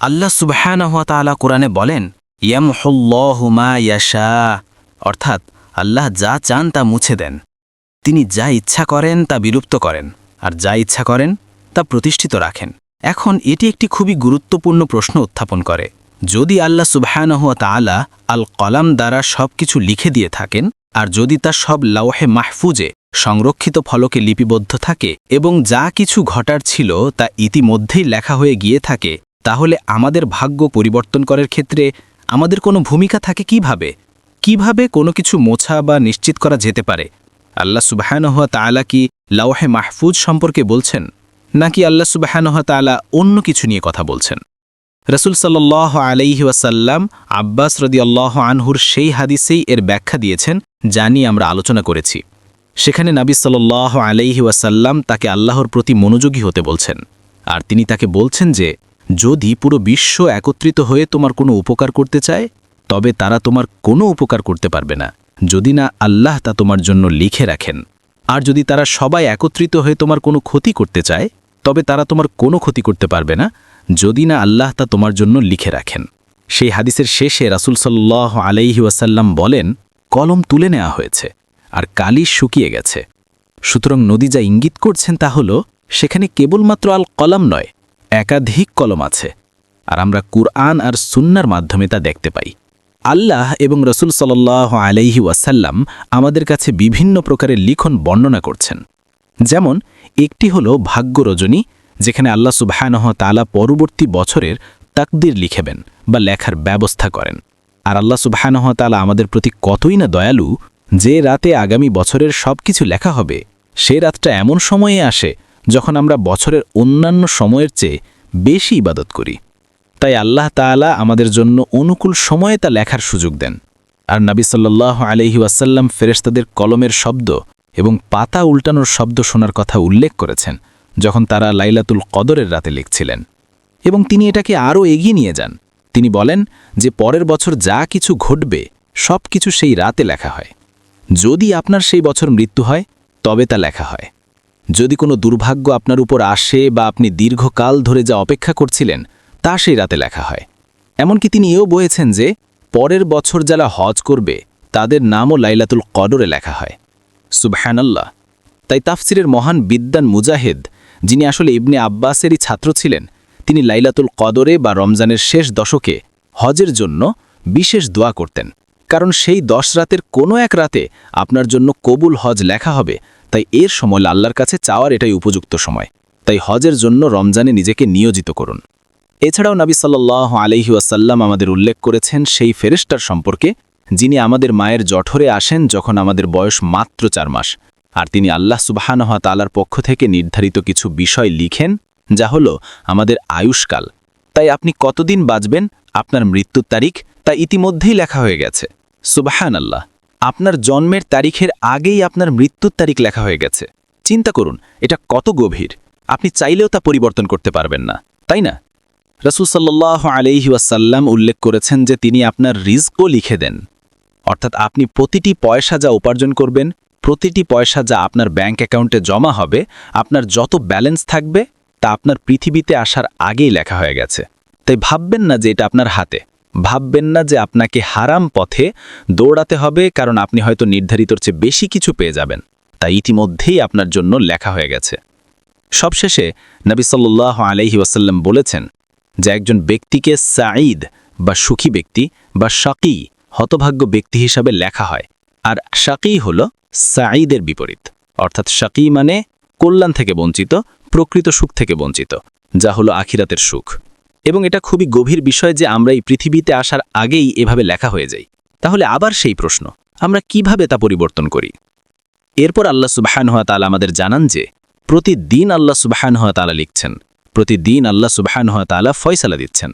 আল্লাহ সুবাহানহাতালা কোরআনে বলেন ইয়াম ইয়ামহুল্লাহুমা ইয়াশা অর্থাৎ আল্লাহ যা চান তা মুছে দেন। তিনি যা ইচ্ছা করেন তা বিলুপ্ত করেন, আর যা ইচ্ছা করেন তা প্রতিষ্ঠিত রাখেন। এখন এটি একটি খুবই গুরুত্বপূর্ণ প্রশ্ন উত্থাপন করে। যদি আল্লাহ সুবাহানহুয়া তালা আল কলাম দ্বারা সব কিছু লিখে দিয়ে থাকেন, আর যদি তা সব লাওহে মাহফুজে সংরক্ষিত ফলকে লিপিবদ্ধ থাকে এবং যা কিছু ঘটার ছিল তা ইতিমধ্যেই লেখা হয়ে গিয়ে থাকে তাহলে আমাদের ভাগ্য পরিবর্তন করার ক্ষেত্রে আমাদের কোনো ভূমিকা থাকে কীভাবে? কীভাবে কোনো কিছু মোছা বা নিশ্চিত করা যেতে পারে? আল্লাহ সুবাহানহা তালা কি লাওহে মাহফুজ সম্পর্কে বলছেন, নাকি আল্লাহ সুবাহানহা তালা অন্য কিছু নিয়ে কথা বলছেন? রসুল সাল্লাহ আলাইহি ওয়াসাল্লাম আব্বাস রদি আল্লাহ আনহুর সেই হাদিসেই এর ব্যাখ্যা দিয়েছেন, যা নিয়ে আমরা আলোচনা করেছি। সেখানে নাবি সাল্লাহ আলাইহি ওয়াসাল্লাম তাকে আল্লাহর প্রতি মনোযোগী হতে বলছেন, আর তিনি তাকে বলছেন যে যদি পুরো বিশ্ব একত্রিত হয়ে তোমার কোনো উপকার করতে চায়, তবে তারা তোমার কোনো উপকার করতে পারবে না। যদি না আল্লাহ তা তোমার জন্য লিখে রাখেন। আর যদি তারা সবাই একত্রিত হয়ে তোমার কোনো ক্ষতি করতে চায়, তবে তারা তোমার কোনো ক্ষতি করতে পারবে না, যদি না আল্লাহ তা তোমার জন্য লিখে রাখেন। সেই হাদিসের শেষে রাসুল সাল্লাহ আলাইহি ওয়াসাল্লাম বলেন, কলম তুলে নেওয়া হয়েছে, আর কালি শুকিয়ে গেছে। সুতরাং নদী যা ইঙ্গিত করছেন তা হল, সেখানে কেবলমাত্র আল কলাম নয় একাধিক কলম আছে, আর আমরা কুরআন আর সুন্নার মাধ্যমে তা দেখতে পাই। আল্লাহ এবং রসুল সাল্লাহ আলাইহি ওয়াসাল্লাম আমাদের কাছে বিভিন্ন প্রকারের লিখন বর্ণনা করছেন। যেমন, একটি হল ভাগ্য রজনী, যেখানে আল্লাহ সুবাহানহ তালা পরবর্তী বছরের তাকদির লিখেবেন বা লেখার ব্যবস্থা করেন। আর আল্লাহ সুবাহানহ তালা আমাদের প্রতি কতই না দয়ালু যে রাতে আগামী বছরের সব কিছু লেখা হবে, সে রাতটা এমন সময়ে আসে যখন আমরা বছরের অন্যান্য সময়ের চেয়ে বেশি ইবাদত করি। তাই আল্লাহ তাআলা আমাদের জন্য অনুকূল সময়ে তা লেখার সুযোগ দেন। আর নাবি সাল্লাহ আলহি ওয়াসাল্লাম ফেরেস্তাদের কলমের শব্দ এবং পাতা উল্টানোর শব্দ শোনার কথা উল্লেখ করেছেন, যখন তারা লাইলাতুল কদরের রাতে লিখছিলেন। এবং তিনি এটাকে আরও এগিয়ে নিয়ে যান। তিনি বলেন যে পরের বছর যা কিছু ঘটবে সব কিছু সেই রাতে লেখা হয়। যদি আপনার সেই বছর মৃত্যু হয়, তবে তা লেখা হয়। যদি কোনো দুর্ভাগ্য আপনার উপর আসে বা আপনি দীর্ঘকাল ধরে যা অপেক্ষা করছিলেন, তা সেই রাতে লেখা হয়। এমনকি তিনি এও বলেছেন যে, পরের বছর যারা হজ করবে, তাদের নামও লাইলাতুল কদরে লেখা হয়। সুবহানাল্লাহ। তাই তাফসিরের মহান বিদ্যান মুজাহিদ, যিনি আসলে ইবনে আব্বাসেরই ছাত্র ছিলেন, তিনি লাইলাতুল কদরে বা রমজানের শেষ দশকে হজের জন্য বিশেষ দোয়া করতেন। কারণ সেই দশ রাতের কোনো এক রাতে আপনার জন্য কবুল হজ লেখা হবে তাই এর সময় আল্লাহর কাছে চাওয়ার এটাই উপযুক্ত সময়। তাই হজের জন্য রমজানে নিজেকে নিয়োজিত করুন। এছাড়াও নাবি সাল্লাহ আলহি ওয়াসাল্লাম আমাদের উল্লেখ করেছেন সেই ফেরেস্টার সম্পর্কে, যিনি আমাদের মায়ের জঠরে আসেন যখন আমাদের বয়স মাত্র চার মাস। আর তিনি আল্লাহ সুবাহানহা তালার পক্ষ থেকে নির্ধারিত কিছু বিষয় লিখেন, যা হল আমাদের আয়ুষ্কাল। তাই আপনি কতদিন বাঁচবেন? আপনার মৃত্যুর তারিখ তা ইতিমধ্যেই লেখা হয়ে গেছে। সুবাহান আল্লাহ আপনার জন্মের তারিখের আগেই আপনার মৃত্যুর তারিখ লেখা হয়ে গেছে। চিন্তা করুন, এটা কত গভীর। আপনি চাইলেও তা পরিবর্তন করতে পারবেন না, তাই না? রসুল সাল্লাহ আলহি ওয়াসাল্লাম উল্লেখ করেছেন যে তিনি আপনার রিজকও লিখে দেন। অর্থাৎ আপনি প্রতিটি পয়সা যা উপার্জন করবেন, প্রতিটি পয়সা যা আপনার ব্যাংক অ্যাকাউন্টে জমা হবে, আপনার যত ব্যালেন্স থাকবে, তা আপনার পৃথিবীতে আসার আগেই লেখা হয়ে গেছে। তাই ভাববেন না যে এটা আপনার হাতে। ভাববেন না যে আপনাকে হারাম পথে দৌড়াতে হবে, কারণ আপনি হয়তো নির্ধারিতর চেয়ে বেশি কিছু পেয়ে যাবেন। তা ইতিমধ্যেই আপনার জন্য লেখা হয়ে গেছে। সবশেষে নবী সাল্লাহ আলহি ওয়াসাল্লাম বলেছেন যে একজন ব্যক্তিকে সাঈদ বা সুখী ব্যক্তি বা শাকি, হতভাগ্য ব্যক্তি হিসাবে লেখা হয়। আর শাকি হল সাঈদের বিপরীত। অর্থাৎ শাকি মানে কল্যাণ থেকে বঞ্চিত, প্রকৃত সুখ থেকে বঞ্চিত, যা হলো আখিরাতের সুখ। এবং এটা খুবই গভীর বিষয় যে আমরা এই পৃথিবীতে আসার আগেই এভাবে লেখা হয়ে যাই। তাহলে আবার সেই প্রশ্ন, আমরা কীভাবে তা পরিবর্তন করি? এরপর আল্লাহ সুবাহানহা তালা আমাদের জানান যে, প্রতিদিন আল্লাহ সুবাহানহা তালা লিখছেন, প্রতিদিন আল্লাহ সুবাহানহা তালা ফয়সালা দিচ্ছেন।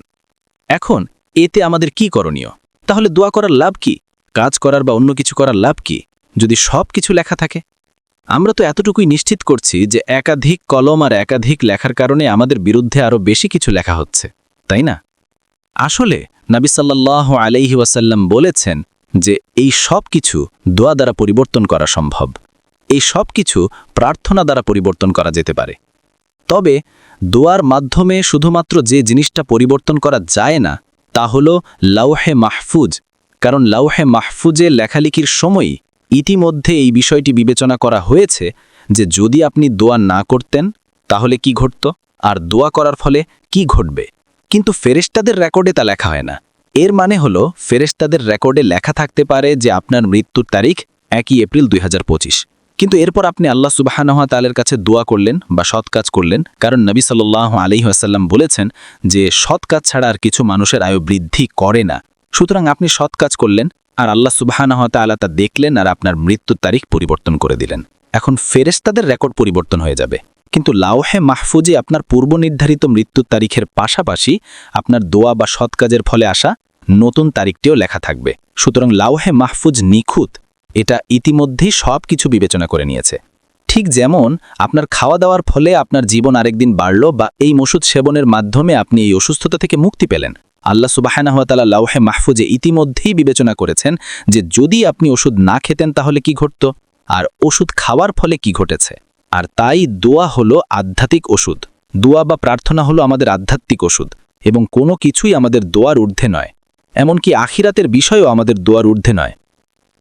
এখন, এতে আমাদের কি করণীয়? তাহলে দোয়া করার লাভ কি? কাজ করার বা অন্য কিছু করার লাভ কি? যদি সব কিছু লেখা থাকে আমরা তো এতটুকুই নিশ্চিত করছি যে একাধিক কলম আর একাধিক লেখার কারণে আমাদের বিরুদ্ধে আরও বেশি কিছু লেখা হচ্ছে, তাই না? আসলে নাবি সাল্লাহ আলাইহি ওয়াসাল্লাম বলেছেন যে এই সব কিছু দোয়া দ্বারা পরিবর্তন করা সম্ভব। এই সব কিছু প্রার্থনা দ্বারা পরিবর্তন করা যেতে পারে। তবে দোয়ার মাধ্যমে শুধুমাত্র যে জিনিসটা পরিবর্তন করা যায় না, তা হল লাউহে মাহফুজ, কারণ লাউহে মাহফুজে লেখালেখির সময়ই ইতিমধ্যে এই বিষয়টি বিবেচনা করা হয়েছে যে যদি আপনি দোয়া না করতেন, তাহলে কি ঘটত? আর দোয়া করার ফলে কি ঘটবে? কিন্তু ফেরেশতাদের রেকর্ডে তা লেখা হয় না। এর মানে হলো, ফেরেশতাদের রেকর্ডে লেখা থাকতে পারে যে আপনার মৃত্যুর তারিখ একই এপ্রিল দুই হাজার পঁচিশ। কিন্তু এরপর আপনি আল্লাহ সুবাহানহা তালের কাছে দোয়া করলেন বা সৎ কাজ করলেন, কারণ নবী সাল্লাহ আলী আসাল্লাম বলেছেন যে সৎ কাজ ছাড়া আর কিছু মানুষের আয়ু বৃদ্ধি করে না। সুতরাং আপনি সৎ কাজ করলেন আর আল্লাহ সুবাহানহা তালা তা দেখলেন আর আপনার মৃত্যুর তারিখ পরিবর্তন করে দিলেন। এখন ফেরেশতাদের রেকর্ড পরিবর্তন হয়ে যাবে। কিন্তু লাউহে মাহফুজে আপনার পূর্ব নির্ধারিত মৃত্যুর তারিখের পাশাপাশি আপনার দোয়া বা সৎ কাজের ফলে আসা নতুন তারিখটিও লেখা থাকবে। সুতরাং লাউহে মাহফুজ নিখুঁত, এটা ইতিমধ্যেই সব কিছু বিবেচনা করে নিয়েছে। ঠিক যেমন আপনার খাওয়া দাওয়ার ফলে আপনার জীবন আরেকদিন বাড়ল বা এই ওষুধ সেবনের মাধ্যমে আপনি এই অসুস্থতা থেকে মুক্তি পেলেন। আল্লাহ সুবাহানাহতালা লাউহে মাহফুজে ইতিমধ্যেই বিবেচনা করেছেন যে যদি আপনি ওষুধ না খেতেন তাহলে কি ঘটত? আর ওষুধ খাওয়ার ফলে কি ঘটেছে? আর তাই দোয়া হলো আধ্যাত্মিক ওষুধ। দোয়া বা প্রার্থনা হলো আমাদের আধ্যাত্মিক ওষুধ এবং কোনো কিছুই আমাদের দোয়ার ঊর্ধ্বে নয়। এমনকি আখিরাতের বিষয়ও আমাদের দোয়ার ঊর্ধ্বে নয়।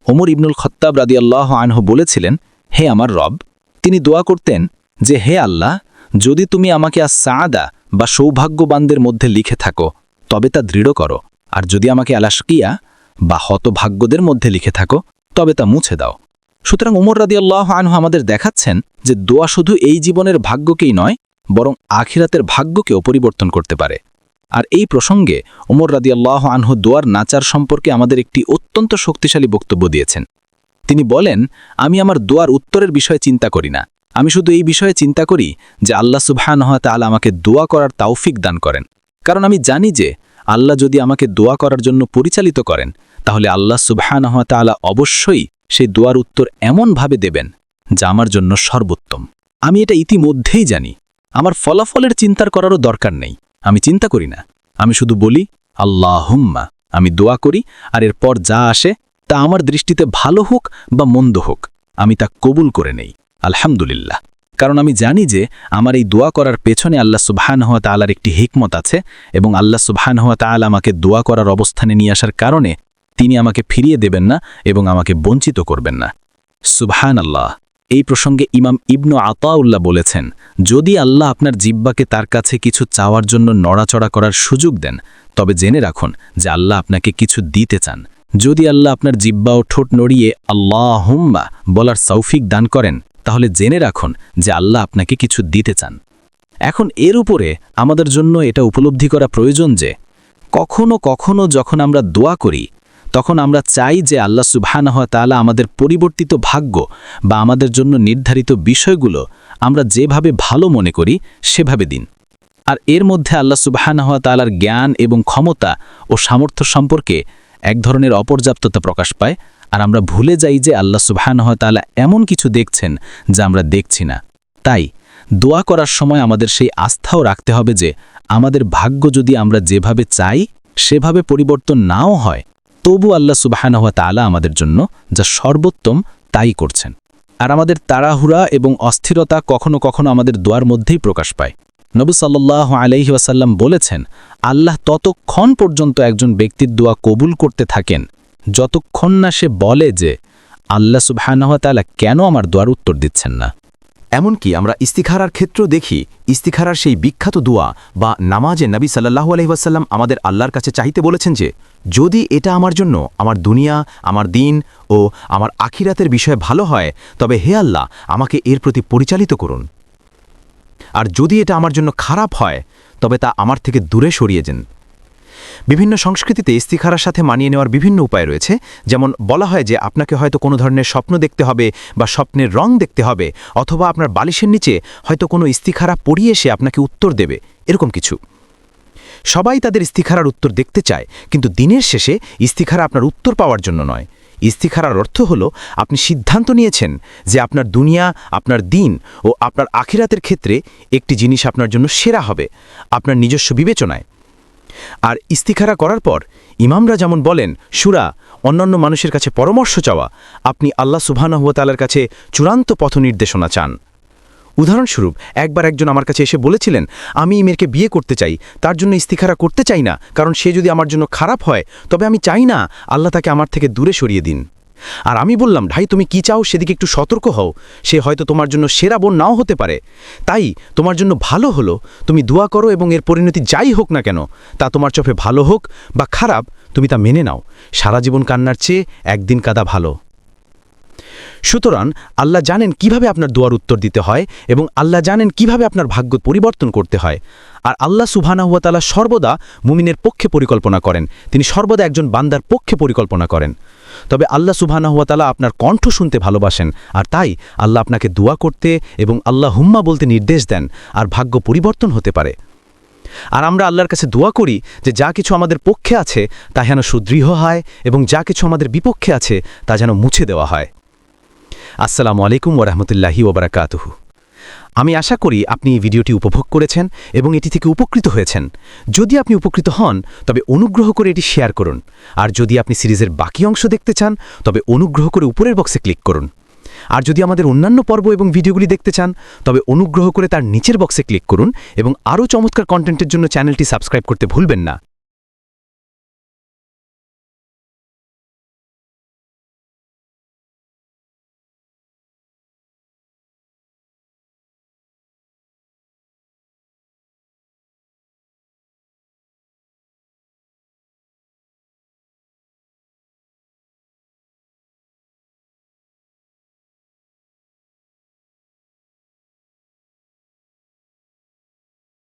ওমর ইবনুল খত্তাব রাদিয়াল্লাহ আনহ বলেছিলেন, হে আমার রব, তিনি দোয়া করতেন যে, হে আল্লাহ, যদি তুমি আমাকে আর সাদা বা সৌভাগ্যবানদের মধ্যে লিখে থাকো তবে তা দৃঢ় করো। আর যদি আমাকে আলাসকিয়া বা হতভাগ্যদের মধ্যে লিখে থাকো, তবে তা মুছে দাও। সুতরাং উমর রাদিয়াল্লাহ আনহু আমাদের দেখাচ্ছেন যে দোয়া শুধু এই জীবনের ভাগ্যকেই নয়, বরং আখিরাতের ভাগ্যকেও পরিবর্তন করতে পারে। আর এই প্রসঙ্গে ওমর রাদিয়াল্লাহ আনহু দোয়ার নাচার সম্পর্কে আমাদের একটি অত্যন্ত শক্তিশালী বক্তব্য দিয়েছেন। তিনি বলেন, আমি আমার দোয়ার উত্তরের বিষয়ে চিন্তা করি না। আমি শুধু এই বিষয়ে চিন্তা করি যে আল্লাহ সুবহানহ তাআলা আমাকে দোয়া করার তাওফিক দান করেন। কারণ আমি জানি যে আল্লাহ যদি আমাকে দোয়া করার জন্য পরিচালিত করেন, তাহলে আল্লাহ সুবহানহ তাআলা অবশ্যই সেই দোয়ার উত্তর এমনভাবে দেবেন, যা আমার জন্য সর্বোত্তম। আমি এটা ইতিমধ্যেই জানি। আমার ফলাফলের চিন্তার করারও দরকার নেই। আমি চিন্তা করি না। আমি শুধু বলি, আল্লাহুম্মা। আমি দোয়া করি, আর এরপর যা আসে, তা আমার দৃষ্টিতে ভালো হোক বা মন্দ হোক, আমি তা কবুল করে নেই। আলহামদুলিল্লাহ। কারণ আমি জানি যে আমার এই দোয়া করার পেছনে আল্লাহ সুবহান হওয়া তালার একটি হিকমত আছে এবং আল্লাহ সুবহান হওয়া তাল আমাকে দোয়া করার অবস্থানে নিয়ে আসার কারণে তিনি আমাকে ফিরিয়ে দেবেন না এবং আমাকে বঞ্চিত করবেন না। সুবহান আল্লাহ এই প্রসঙ্গে ইমাম ইবনু আতাউল্লাহ বলেছেন, যদি আল্লাহ আপনার জিব্বাকে তার কাছে কিছু চাওয়ার জন্য নড়াচড়া করার সুযোগ দেন, তবে জেনে রাখুন যে আল্লাহ আপনাকে কিছু দিতে চান। যদি আল্লাহ আপনার জিব্বা ও ঠোঁট নড়িয়ে আল্লাহ হুম্মা বলার সৌফিক দান করেন, তাহলে জেনে রাখুন যে আল্লাহ আপনাকে কিছু দিতে চান। এখন এর উপরে আমাদের জন্য এটা উপলব্ধি করা প্রয়োজন যে, কখনো কখনো যখন আমরা দোয়া করি, তখন আমরা চাই যে আল্লাহ সুবহানাহ তালা আমাদের পরিবর্তিত ভাগ্য বা আমাদের জন্য নির্ধারিত বিষয়গুলো আমরা যেভাবে ভালো মনে করি, সেভাবে দিন। আর এর মধ্যে আল্লাহ সুবহানাহ তালার জ্ঞান এবং ক্ষমতা ও সামর্থ্য সম্পর্কে এক ধরনের অপর্যাপ্ততা প্রকাশ পায়, আর আমরা ভুলে যাই যে আল্লাহ সুবহানাহ তালা এমন কিছু দেখছেন যা আমরা দেখছি না। তাই, দোয়া করার সময় আমাদের সেই আস্থাও রাখতে হবে যে আমাদের ভাগ্য যদি আমরা যেভাবে চাই, সেভাবে পরিবর্তন নাও হয়, তবু আল্লাহ সুবাহানহা তালা আমাদের জন্য যা সর্বোত্তম তাই করছেন। আর আমাদের তাড়াহুড়া এবং অস্থিরতা কখনো কখনো আমাদের দোয়ার মধ্যেই প্রকাশ পায়। নবু সাল্লাহ আলাইহি ওয়াসাল্লাম বলেছেন, আল্লাহ ততক্ষণ পর্যন্ত একজন ব্যক্তির দোয়া কবুল করতে থাকেন। যতক্ষণ না সে বলে যে, আল্লাহ সুবাহানহা তালা কেন আমার দোয়ার উত্তর দিচ্ছেন না। এমনকি আমরা ইস্তিখারার ক্ষেত্র দেখি, ইস্তিখারার সেই বিখ্যাত দোয়া বা নামাজে নবী সাল্লাহু আলহিহাসাল্লাম আমাদের আল্লাহর কাছে চাইতে বলেছেন যে, যদি এটা আমার জন্য, আমার দুনিয়া, আমার দিন ও আমার আখিরাতের বিষয় ভালো হয়, তবে হে আল্লাহ, আমাকে এর প্রতি পরিচালিত করুন। আর যদি এটা আমার জন্য খারাপ হয়, তবে তা আমার থেকে দূরে সরিয়ে যান। বিভিন্ন সংস্কৃতিতে ইস্তিখারার সাথে মানিয়ে নেওয়ার বিভিন্ন উপায় রয়েছে। যেমন বলা হয় যে আপনাকে হয়তো কোনো ধরনের স্বপ্ন দেখতে হবে বা স্বপ্নের রং দেখতে হবে, অথবা আপনার বালিশের নিচে হয়তো কোনো ইস্তিখারা পড়িয়ে এসে আপনাকে উত্তর দেবে, এরকম কিছু। সবাই তাদের ইস্তিখারার উত্তর দেখতে চায়, কিন্তু দিনের শেষে ইস্তিখারা আপনার উত্তর পাওয়ার জন্য নয়। ইস্তিখারার অর্থ হল, আপনি সিদ্ধান্ত নিয়েছেন যে আপনার দুনিয়া, আপনার দিন ও আপনার আখিরাতের ক্ষেত্রে একটি জিনিস আপনার জন্য সেরা হবে, আপনার নিজস্ব বিবেচনায়। আর ইস্তিখারা করার পর, ইমামরা যেমন বলেন, সুরা, অন্যান্য মানুষের কাছে পরামর্শ চাওয়া, আপনি আল্লাহ সুবহানাহুয়াতালার কাছে চূড়ান্ত পথ নির্দেশনা চান। উদাহরণস্বরূপ, একবার একজন আমার কাছে এসে বলেছিলেন, আমি এই মেয়েকে বিয়ে করতে চাই, তার জন্য ইস্তিখারা করতে চাই না, কারণ সে যদি আমার জন্য খারাপ হয়, তবে আমি চাই না আল্লাহ তাকে আমার থেকে দূরে সরিয়ে দিন। আর আমি বললাম, ভাই, তুমি কি চাও সেদিকে একটু সতর্ক হও? সে হয়তো তোমার জন্য সেরা বোন নাও হতে পারে। তাই তোমার জন্য ভালো হলো, তুমি দোয়া করো এবং এর পরিণতি যাই হোক না কেন, তা তোমার চোখে ভালো হোক বা খারাপ, তুমি তা মেনে নাও। সারা জীবন কান্নার চেয়ে একদিন কাদা ভালো। সুতরাং আল্লাহ জানেন কীভাবে আপনার দোয়ার উত্তর দিতে হয় এবং আল্লাহ জানেন কীভাবে আপনার ভাগ্য পরিবর্তন করতে হয়। আর আল্লাহ সুবহানা সুবহানাহুয়াতালা সর্বদা মুমিনের পক্ষে পরিকল্পনা করেন। তিনি সর্বদা একজন বান্দার পক্ষে পরিকল্পনা করেন। তবে আল্লাহ সুবহানাহুয়াতালা আপনার কণ্ঠ শুনতে ভালোবাসেন। আর তাই আল্লাহ আপনাকে দোয়া করতে এবং আল্লাহ হুম্মা বলতে নির্দেশ দেন আর ভাগ্য পরিবর্তন হতে পারে। আর আমরা আল্লাহর কাছে দোয়া করি যে যা কিছু আমাদের পক্ষে আছে তা যেন সুদৃঢ় হয় এবং যা কিছু আমাদের বিপক্ষে আছে তা যেন মুছে দেওয়া হয়। আসসালামু আলাইকুম ওরহমতুল্লাহি ওবরাকাতুহু আমি আশা করি আপনি এই ভিডিওটি উপভোগ করেছেন এবং এটি থেকে উপকৃত হয়েছেন। যদি আপনি উপকৃত হন, তবে অনুগ্রহ করে এটি শেয়ার করুন। আর যদি আপনি সিরিজের বাকি অংশ দেখতে চান, তবে অনুগ্রহ করে উপরের বক্সে ক্লিক করুন। আর যদি আমাদের অন্যান্য পর্ব এবং ভিডিওগুলি দেখতে চান, তবে অনুগ্রহ করে তার নিচের বক্সে ক্লিক করুন এবং আরও চমৎকার কন্টেন্টের জন্য চ্যানেলটি সাবস্ক্রাইব করতে ভুলবেন না।